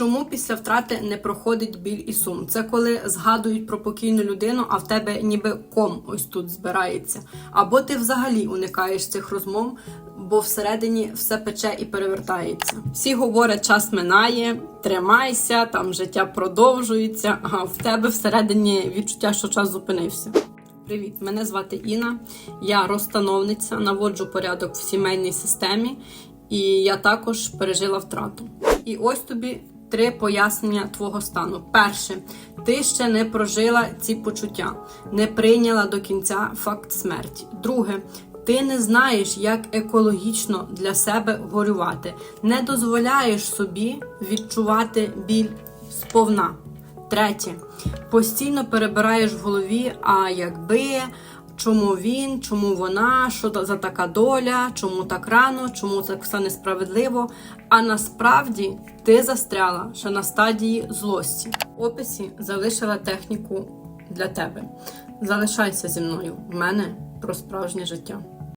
Чому після втрати не проходить біль і сум? Це коли згадують про покійну людину, а в тебе ніби ком ось тут збирається. Або ти взагалі уникаєш цих розмов, бо всередині все пече і перевертається. Всі говорять, час минає, тримайся, там життя продовжується. А в тебе всередині відчуття, що час зупинився. Привіт, мене звати Інна. Я розстановниця, наводжу порядок в сімейній системі, і я також пережила втрату. І ось тобі три пояснення твого стану. Перше, ти ще не прожила ці почуття, не прийняла до кінця факт смерті. Друге, ти не знаєш, як екологічно для себе горювати, не дозволяєш собі відчувати біль сповна. Третє, постійно перебираєш в голові, а якби, чому він, чому вона, що за така доля, чому так рано, чому це все несправедливо. А насправді ти застряла ще на стадії злості. В описі залишила техніку для тебе. Залишайся зі мною. В мене про справжнє життя.